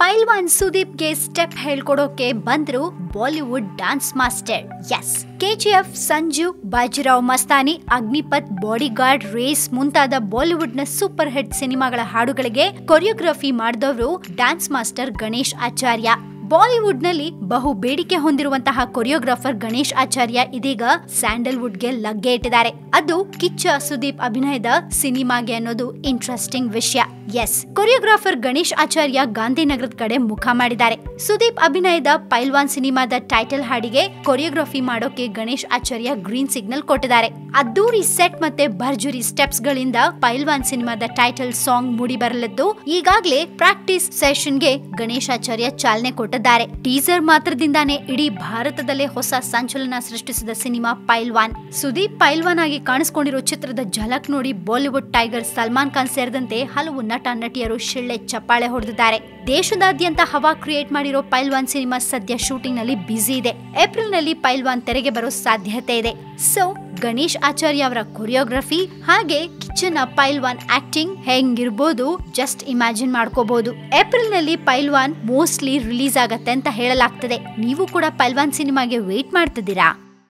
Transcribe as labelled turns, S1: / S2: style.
S1: ಪೈಲ್ವಾನ್ ಸುದೀಪ್ಗೆ step ಹೇಳ್ಕೊಡೋಕೆ ಬಂದ್ರು Bollywood dance master. Yes KGF Sanju, Bajirao Mastani, Agnipath, Bodyguard, Race ಮುಂತಾದ ಬಾಲಿವುಡ್ನ ಸೂಪರ್ ಹಿಟ್ ಸಿನಿಮಾಗಳ ಹಾಡುಗಳಿಗೆ ಕೊರಿಯೋಗ್ರಫಿ ಮಾಡಿದವರು ಡ್ಯಾನ್ಸ್ ಮಾಸ್ಟರ್ ಗಣೇಶ್ ಆಚಾರ್ಯ. ಬಾಲಿವುಡ್ನಲ್ಲಿ ಬಹು ಬೇಡಿಕೆ ಹೊಂದಿರುವಂತಹ ಕೊರಿಯೋಗ್ರಾಫರ್ ಗಣೇಶ್ ಆಚಾರ್ಯ ಇದೀಗ ಸ್ಯಾಂಡಲ್ವುಡ್ಗೆ ಲಗ್ಗೆ ಇಟ್ಟಿದ್ದಾರೆ. ಅದು ಕಿಚ್ಚ ಸುದೀಪ್ ಅಭಿನಯದ ಸಿನಿಮಾಗೆ ಅನ್ನೋದು ಇಂಟ್ರೆಸ್ಟಿಂಗ್ ವಿಷಯ. ಎಸ್ ಕೊರಿಯೋಗ್ರಾಫರ್ ಗಣೇಶ್ ಆಚಾರ್ಯ ಗಾಂಧಿನಗರದ ಕಡೆ ಮುಖ ಮಾಡಿದ್ದಾರೆ. ಸುದೀಪ್ ಅಭಿನಯದ ಪೈಲ್ವಾನ್ ಸಿನಿಮಾದ ಟೈಟಲ್ ಹಾಡಿಗೆ ಕೊರಿಯೋಗ್ರಫಿ ಮಾಡೋಕೆ ಗಣೇಶ್ ಆಚಾರ್ಯ ಗ್ರೀನ್ ಸಿಗ್ನಲ್ ಕೊಟ್ಟಿದ್ದಾರೆ. ಅದ್ದೂರಿ ಸೆಟ್ ಮತ್ತೆ ಭರ್ಜುರಿ ಸ್ಟೆಪ್ಸ್ ಗಳಿಂದ ಪೈಲ್ವಾನ್ ಸಿನಿಮಾದ ಟೈಟಲ್ ಸಾಂಗ್ ಮೂಡಿ ಬರಲಿದ್ದು, ಈಗಾಗಲೇ ಪ್ರಾಕ್ಟೀಸ್ ಸೆಷನ್ಗೆ ಗಣೇಶ್ ಆಚಾರ್ಯ ಚಾಲನೆ ಕೊಟ್ಟಿದ್ದಾರೆ. ಟೀಸರ್ ಮಾತ್ರದಿಂದಾನೇ ಇಡೀ ಭಾರತದಲ್ಲೇ ಹೊಸ ಸಂಚಲನ ಸೃಷ್ಟಿಸಿದ ಸಿನಿಮಾ ಪೈಲ್ವಾನ್. ಸುದೀಪ್ ಪೈಲ್ವಾನ್ ಆಗಿ ಕಾಣಿಸಿಕೊಂಡಿರೋ ಚಿತ್ರದ ಝಲಕ್ ನೋಡಿ ಬಾಲಿವುಡ್ ಟೈಗರ್ ಸಲ್ಮಾನ್ ಖಾನ್ ಸೇರಿದಂತೆ ಹಲವು ನಟ ನಟಿಯರು ಶಿಳ್ಳೆ ಚಪ್ಪಾಳೆ ಹೊಡೆದಿದ್ದಾರೆ. ದೇಶದಾದ್ಯಂತ ಹವಾ ಕ್ರಿಯೇಟ್ ಮಾಡಿರೋ ಪೈಲ್ವಾನ್ ಸಿನಿಮಾ ಸದ್ಯ ಶೂಟಿಂಗ್ನಲ್ಲಿ ಬ್ಯುಸಿ ಇದೆ. ಏಪ್ರಿಲ್ನಲ್ಲಿ ಪೈಲ್ವಾನ್ ತೆರೆಗೆ ಬರೋ ಸಾಧ್ಯತೆ ಇದೆ. ಸೊ, ಗಣೇಶ್ ಆಚಾರ್ಯ ಅವರ ಕೊರಿಯೋಗ್ರಫಿ ಹಾಗೆ ಕಿಚ್ಚನ ಪೈಲ್ವಾನ್ ಆಕ್ಟಿಂಗ್ ಹೆಂಗಿರ್ಬೋದು ಜಸ್ಟ್ ಇಮ್ಯಾಜಿನ್ ಮಾಡ್ಕೋಬಹುದು ಏಪ್ರಿಲ್ನಲ್ಲಿ ಪೈಲ್ವಾನ್ ಮೋಸ್ಟ್ಲಿ ರಿಲೀಸ್ ಆಗತ್ತೆ ಅಂತ ಹೇಳಲಾಗ್ತದೆ. ನೀವು ಕೂಡ ಪೈಲ್ವಾನ್ ಸಿನಿಮಾಗೆ ವೇಟ್ ಮಾಡ್ತಿದ್ದೀರಾ?